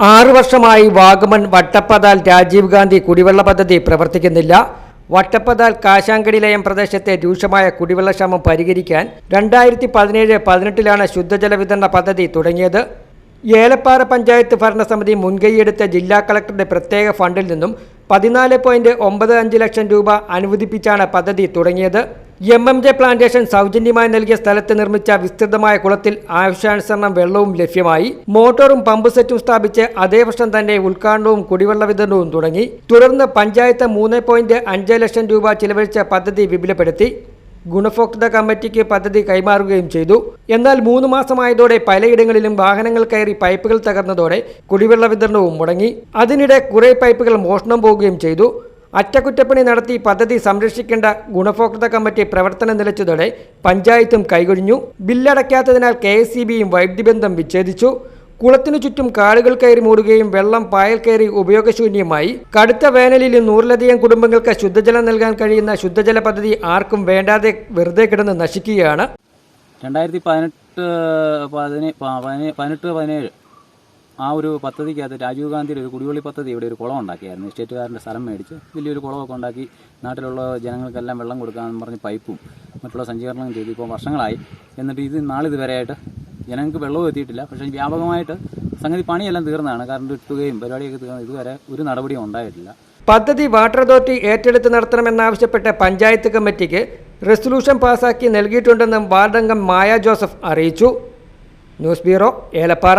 ആറു വർഷമായി വാഗമൺ വട്ടപ്പതാൽ രാജീവ് ഗാന്ധി കുടിവെള്ള പദ്ധതി പ്രവർത്തിക്കുന്നില്ല. വട്ടപ്പതാൽ കാശാങ്കടി ലയം പ്രദേശത്തെ രൂക്ഷമായ കുടിവെള്ളക്ഷാമം പരിഹരിക്കാൻ രണ്ടായിരത്തി പതിനേഴ് പതിനെട്ടിലാണ് ശുദ്ധജല വിതരണ പദ്ധതി തുടങ്ങിയത്. ഏലപ്പാറ പഞ്ചായത്ത് ഭരണസമിതി മുൻകൈയെടുത്ത ജില്ലാ കളക്ടറുടെ പ്രത്യേക ഫണ്ടിൽ നിന്നും പതിനാല് പോയിന്റ് ഒമ്പത് അഞ്ച് ലക്ഷം രൂപ അനുവദിപ്പിച്ചാണ് പദ്ധതി തുടങ്ങിയത്. എം എം ജെ പ്ലാന്റേഷൻ സൗജന്യമായി നൽകിയ സ്ഥലത്ത് നിർമ്മിച്ച വിസ്തൃതമായ കുളത്തിൽ ആവശ്യാനുസരണം വെള്ളവും ലഭ്യമായി. മോട്ടോറും പമ്പ് സെറ്റും സ്ഥാപിച്ച് അതേ വർഷം തന്നെ ഉദ്ഘാടനവും കുടിവെള്ള വിതരണവും തുടങ്ങി. തുടർന്ന് പഞ്ചായത്ത് മൂന്ന് ലക്ഷം രൂപ ചിലവഴിച്ച പദ്ധതി വിപുലപ്പെടുത്തി. ഗുണഭോക്തൃ കമ്മിറ്റിക്ക് പദ്ധതി കൈമാറുകയും ചെയ്തു. എന്നാൽ മൂന്ന് മാസമായതോടെ പലയിടങ്ങളിലും വാഹനങ്ങൾ കയറി പൈപ്പുകൾ തകർന്നതോടെ കുടിവെള്ള വിതരണവും മുടങ്ങി. അതിനിടെ കുറെ പൈപ്പുകൾ മോഷണം പോവുകയും ചെയ്തു. അറ്റകുറ്റപ്പണി നടത്തി പദ്ധതി സംരക്ഷിക്കേണ്ട ഗുണഭോക്തൃ കമ്മിറ്റി പ്രവർത്തനം നിലച്ചതോടെ പഞ്ചായത്തും കൈകൊഴിഞ്ഞു. ബില്ലടയ്ക്കാത്തതിനാൽ കെ എസ് വൈദ്യുതി ബന്ധം വിച്ഛേദിച്ചു. കുളത്തിനു ചുറ്റും കാടുകൾ കയറി മൂടുകയും വെള്ളം പായൽ കയറി ഉപയോഗശൂന്യമായി. കടുത്ത വേനലിൽ നൂറിലധികം കുടുംബങ്ങൾക്ക് ശുദ്ധജലം നൽകാൻ കഴിയുന്ന ശുദ്ധജല പദ്ധതി ആർക്കും വേണ്ടാതെ വെറുതെ കിടന്ന് നശിക്കുകയാണ്. രണ്ടായിരത്തി പതിനെട്ട് പതിനെട്ട് പതിനേഴ് ആ ഒരു പദ്ധതിക്കകത്ത് രാജീവ് ഗാന്ധിയുടെ ഒരു കുടിവെള്ളി പദ്ധതി ഇവിടെ ഒരു കുളം ഉണ്ടാക്കിയായിരുന്നു. എസ്റ്റേറ്റുകാരന്റെ സ്ഥലം മേടിച്ച് വലിയൊരു കുളമൊക്കെ ഉണ്ടാക്കി നാട്ടിലുള്ള ജനങ്ങൾക്കെല്ലാം വെള്ളം കൊടുക്കാമെന്ന് പറഞ്ഞ് പൈപ്പും മറ്റുള്ള സഞ്ചീകരണം ചെയ്തു. ഇപ്പോൾ വർഷങ്ങളായി. എന്നിട്ട് ഇത് നാളിതുവരെയായിട്ട് ജനങ്ങൾക്ക് വെള്ളവും എത്തിയിട്ടില്ല. പക്ഷേ വ്യാപകമായിട്ട് സംഗതി പണിയെല്ലാം തീർന്നതാണ്. കറണ്ട് എത്തുകയും പരിപാടിയൊക്കെ തീർന്നു ഇതുവരെ ഒരു നടപടിയും ഉണ്ടായിട്ടില്ല. പദ്ധതി വാട്ടർ അതോറിറ്റി ഏറ്റെടുത്ത് നടത്തണമെന്നാവശ്യപ്പെട്ട പഞ്ചായത്ത് കമ്മിറ്റിക്ക് റെസൊല്യൂഷൻ പാസാക്കി നൽകിയിട്ടുണ്ടെന്നും വാർഡംഗം മായ ജോസഫ് അറിയിച്ചു. News bureau Elappara.